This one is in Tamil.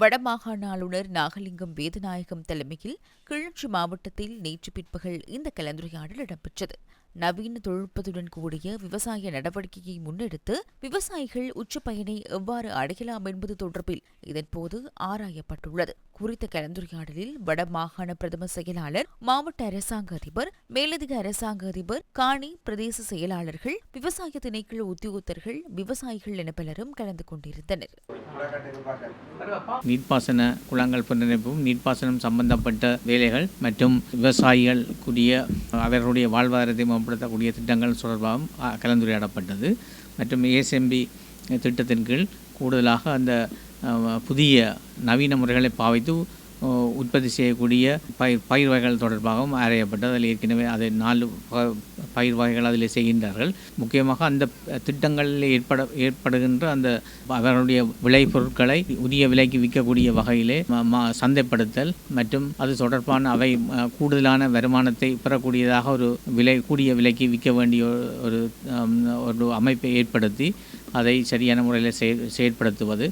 வடமாகாண ஆளுநர் நாகலிங்கம் வேதநாயகம் தலைமையில் கிளர்ச்சி மாவட்டத்தில் நேற்று பிற்பகல் இந்த கலந்துரையாடல் இடம்பெற்றது. நவீன தொழில்நுட்பத்துடன் கூடிய விவசாய நடவடிக்கையை முன்னெடுத்து விவசாயிகள் உச்ச பயனை எவ்வாறு அடையலாம் என்பது தொடர்பில் இதன்போது ஆராயப்பட்டுள்ளது. குறித்த கலந்துரையாடலில் வடமாகாண பிரதம செயலாளர் மாவட்ட அரசாங்க அதிபர் மேலதிக அரசாங்க அதிபர் காணி பிரதேச செயலாளர்கள் விவசாய திணைக்கள உத்தியோகத்தர்கள் விவசாயிகள் என பலரும் கலந்து கொண்டிருந்தனர். நீர்ப்பாசன குளங்கள் புனரமைப்பும் நீர்ப்பாசனம் சம்பந்தப்பட்ட வேலைகள் மற்றும் விவசாயிகள் கூடிய அவர்களுடைய வாழ்வாதாரத்தை மேம்படுத்தக்கூடிய திட்டங்கள் தொடர்பாகவும் கலந்துரையாடப்பட்டது. மற்றும் ஏஎஸ்எம்பி திட்டத்தின் கீழ் கூடுதலாக அந்த புதிய நவீன முறைகளை பாவித்து உற்பத்தி செய்யக்கூடிய பயிர் பயிர் வகைகள் தொடர்பாகவும் ஆராயப்பட்டது. அதில் ஏற்கனவே அதை நாலு பயிர் வகைகள் அதில் செய்கின்றார்கள். முக்கியமாக அந்த திட்டங்களில் ஏற்பட ஏற்படுகின்ற அந்த அவர்களுடைய விளைபொருட்களை உரிய விலைக்கு விற்கக்கூடிய வகையிலே ம- சந்தைப்படுத்தல் மற்றும் அது தொடர்பான அவை கூடுதலான வருமானத்தை பெறக்கூடியதாக ஒரு விலை கூடிய விலைக்கு விற்க வேண்டிய ஒரு- ஒரு அமைப்பை ஏற்படுத்தி அதை சரியான முறையில் செயற்படுத்துவது.